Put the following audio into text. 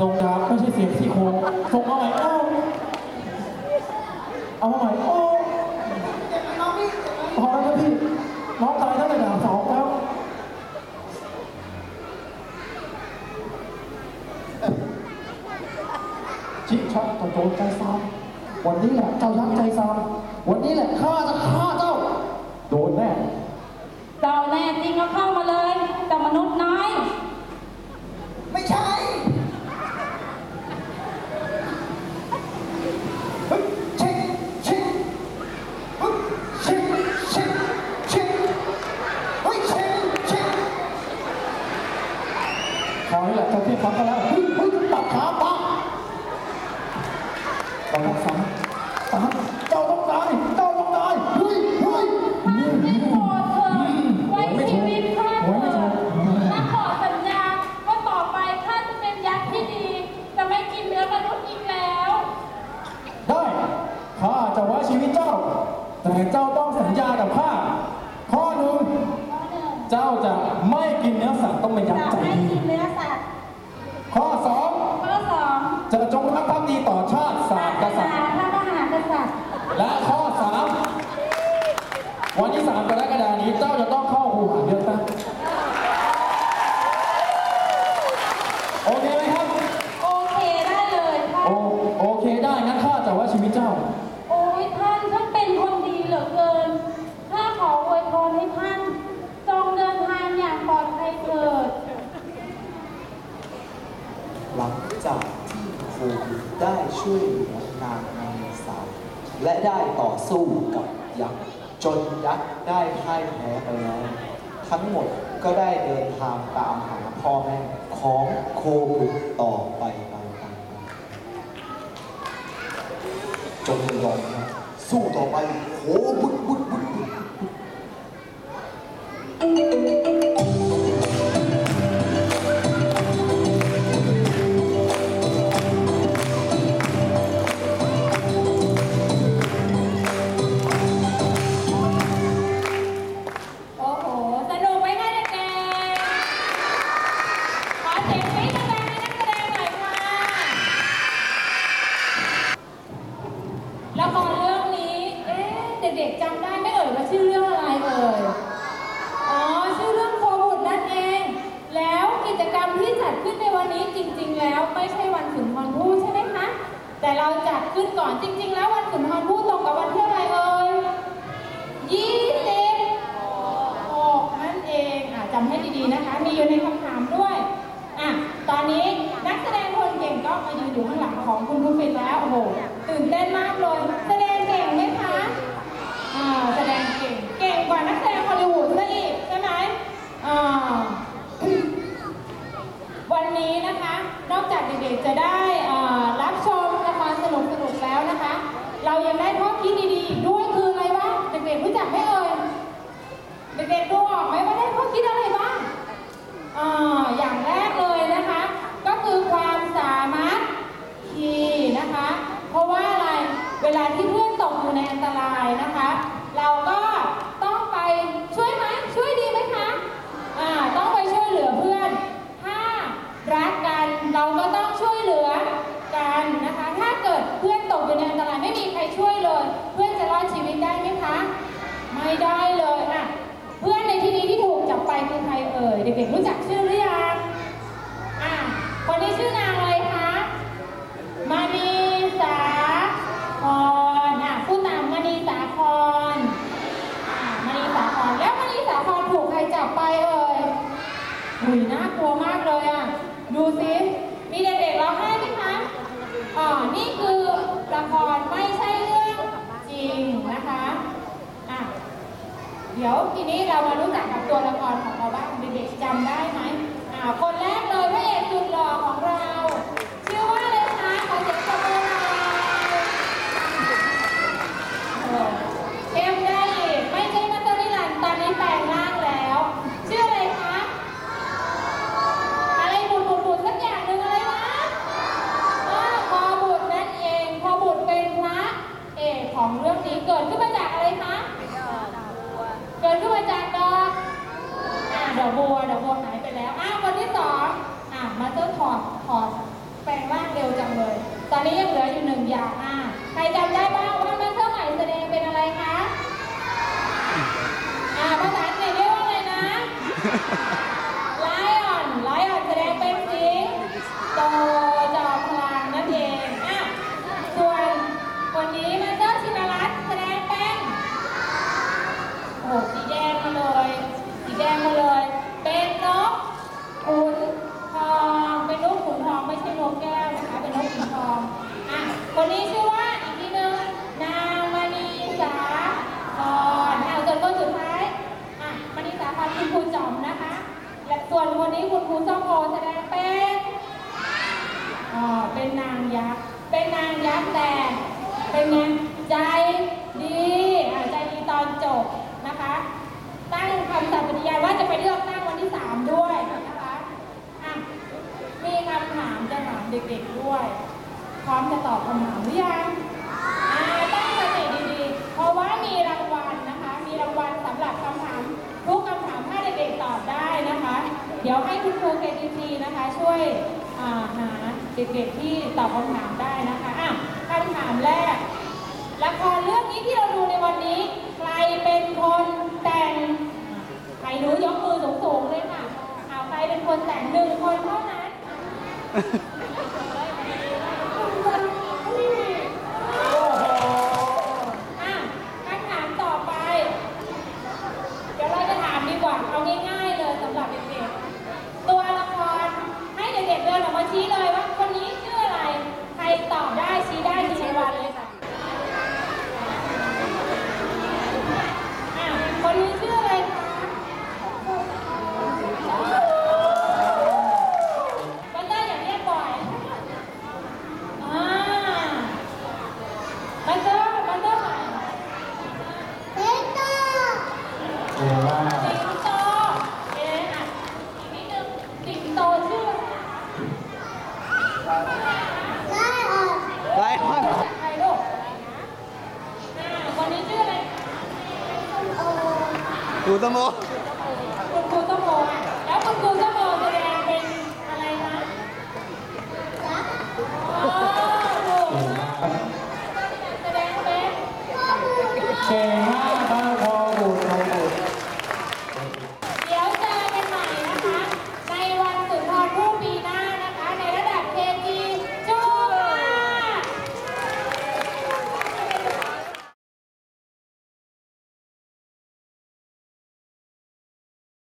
ส่งดาบไม่ใช่เสียงที่โคงส่งมาใหม่เอ้าเอาใหม่โอ้พอแล้วพี่น้องตายตั้งแต่ดาบสองแล้วชิชักตะโจนใจซามวันนี้แหละเจ้ายักษ์ใจซามวันนี้แหละข้าจะฆ่าเจ้า โดนแน่เจ้าแน่จริงก็เข้ามาเลยกับมนุษย์น้อย ไม่ใช่ เฮ้ยเช็คเช็คเฮ้ยเช็คเช็คเช็คเฮ้ยเช็คเช็ค ค ราวนี้แหละเจ้าพี่ฟังกันแล้วเฮ้ยเฮ้ยตัดขาปะต้องสามสามเจ้าต้องตายเจ้าต้องตายเฮ้ยเฮ้ยท่านได้โปรดเถิดไว้ชีวิตข้าเถิดข้าขอสัญญาว่าต่อไปข้าจะเป็นยักษ์ที่ดี จะไม่กินเนื้อมนุษย์อีกแล้ว ได้ข้าจะไว้ชีวิตเจ้า แต่เจ้ากับข้าข้อหนึ่งเจ้าจะไม่กินเนื้อสัตว์ต้องเป็นยัก จะ ษ์ใจ ไม่ ดี กินเนื้อสัตว์ ข้อสอง ข้อสอง จะจงรักภักดีต่อชาติศาสตร์ก ศา ษัตริย์ พระมหากษัตริย์ และข้อสามวันที่สามกรกฎานี้เจ้าจะต้องเข้าหูหาเลือกตั้งโอเคไหมครับ โอเคได้เลยท่าน โอโอเคได้งั้นข้าจะไว่าชีวิตเจ้า โอ้ยท่านท่านเป็นคนดีเหลือเกิน ข้าขออวยพรให้ท่าน จงเดินทางอย่างปลอดภัยเถิด หลังจากที่โควิดได้ช่วยเหลือนางนามีสาวและได้ต่อสู้กับยักษ์จนยักษ์ได้พ่ายแพ้ไปแล้ว ทั้งหมดก็ได้เดินทางตามหาพ่อแม่ของโควิดต่อไปไปไปจงยอมสู้ต่อไปโคบุ จริง ๆ แล้วไม่ใช่วันสุนทรภู่ใช่ไหมคะ แต่เราจัดขึ้นก่อนจริง ๆ แล้ววันสุนทรภู่ตรงกับวันที่อะไรเอ่ยยี่สิบหกนั่นเองอะจำให้ดีๆนะคะ มีอยู่ในคำถามด้วยอะตอนนี้นักแสดงคนเก่งก็มายืนอยู่ข้างหลังของคุณครูฟินแล้วโอ้โหตื่นเต้นมากเลย แสดงเก่งไหมคะ อ่า แสดงเก่ง เก่งกว่านักแสดงฮอลลีวูดซะอีกใช่ไหมอ่า วั นี้นะคะ นอกจากเด็กๆจะได้รับชมละครสนุกๆแล้วนะคะ เรายังได้ข้อคิดดีๆอีกด้วยคืออะไรบ้างเด็กๆรู้จักไหมเอ่ยเด็กๆดูออกไหมว่าได้ข้อคิดอะไรบ้างออย่างแรกเลยนะคะ ก็คือความสามารถทีนะคะ เพราะว่าอะไรเวลาที่เพื่อนตกอยู่ในอันตรายนะคะ เราก็ต้องไปช่วยไหมช่วยดีไหมคะอ่าต้องไปช่วยเหลือเพื่อน ถ้ารักกันเราก็ต้องช่วยเหลือกันนะคะ ถ้าเกิดเพื่อนตกอยู่ในอันตรายไม่มีใครช่วยเลย เพื่อนจะรอดชีวิตได้ไหมคะ ไม่ได้เลยอะเพื่อนในที่นี้ที่ถูกจับไปคือใครเอ่ยเด็กๆรู้จักชื่อหรือยังอะคนนี้ชื่อนางอะไรคะมานีสาครอะผู้ตามมานีสาครอะมานีสาครแล้วมานีสาครถูกใครจับไปเอ่ย หุยน่าก ลัวมากเลยอะ ดูสิมีเด็กๆร้องไห้ไหมคะอ๋อนี่คือละครไม่ใช่เรื่องจริงนะคะอะเดี๋ยวทีนี้เรามารู้จักกับตัวละครของเราบ้างเด็กๆจำได้ไหมอ่าคนแรกเลยพระเอกสุดหล่อของเรา ชื่อว่าอะไรคะขอเสียงปรบมือหน่อยเออเอ็มได้อีกไม่ใช่นัตเตอร์นิลันดร์ตอนนี้แปลงร่างแล้ว ชื่ออะไรคะ อะไรบุตรบุตรบุตรสักอย่างหนึ่งอะไรวะอ่าพอบุตรนั่นเอง พอบุตรเป็นพระเอกของเรื่องนี้เกิดขึ้นมาจากอะไรคะ เกิดขึ้นมาจากดอกอ่าดอกบัวดอกบัวหายไปแล้ว อ้าวคนที่สองอ่ามาเตอร์ถอดถอด แปลงร่างเร็วจังเลย ตอนนี้ ยังเหลืออยู่หนึ่งอย่าใครจำได้บ้างว่าแม่เสื้อใหม่แสดงเป็นอะไรคะอ่าภาษาอังกฤษเรียกว่าอะไรนะ ไลออน ไลออนแสดงเป็นสิงโตจอมพลังนั่นเองอะส่วนวันนี้มาสเตอร์ชินรัตน์แสดงเป็น โอ้โหสีแดงมาเลย สีแดงมาเลย เป็นนกขุนทอง เป็นนกขุนทองไม่ใช่นกแก้วนะคะ เป็นนกขุนทอง อะ คนนี้ชื่อว่าอีกทีหนึงนางมณีสาพรอะส่วนคนสุดท้าย อะมณีสาพรคุณครูจอมนะคะ และส่ วนคนนี้คุณครูส้มโอแสดงเป็นอ๋อเป็นนางยักษ์ เป็นนางยักษ์แต่เป็นไงใจดีใจดีตอนจบนะคะ ตั้งคำสัตย์ปฏิญาณว่าจะไปเลือกตั้งวันที่3ด้วยนะคะอะมีคำถามจะถามเด็กๆด้วย พร้อมจะตอบคำถามหรือยังอ่าตั้งสติดีๆ เพราะว่ามีรางวัลนะคะ มีรางวัลสำหรับคำถามทุกคำถามถ้าเด็กๆตอบได้นะคะ เดี๋ยวให้คุณครู KTT นะคะ ช่วยาหาเด็กๆที่ตอบคำถามได้นะคะอะคำถามแรกละครเรื่องนี้ที่เราดูในวันนี้ ใครเป็นคนแต่งใครรู้ยกมือสูงๆเลยค่ะเอาใครเป็นคนแต่งหนึ่งคนเท่านั้น อะคำถามต่อไป เดี๋ยวเราจะถามดีกว่า เอาง่ายๆเลยสำหรับเด็กๆ ตัวละครให้เด็กๆเดินออกมาชี้เลยว่าคนนี้ชื่ออะไร ใครตอบได้ชี้ได้ทีละวันเลยค่ะอะคนนี้ชื่ออะไรคะบันเตอร์อย่าเรียกบ่อยอ่าบันเตอร์บันเตอร์ใหม่ เก่งมาก สิงโตเอ๊ะอะอีกนิดนึงสิงโตชื่อ ไลออน จากใครลูก อ่า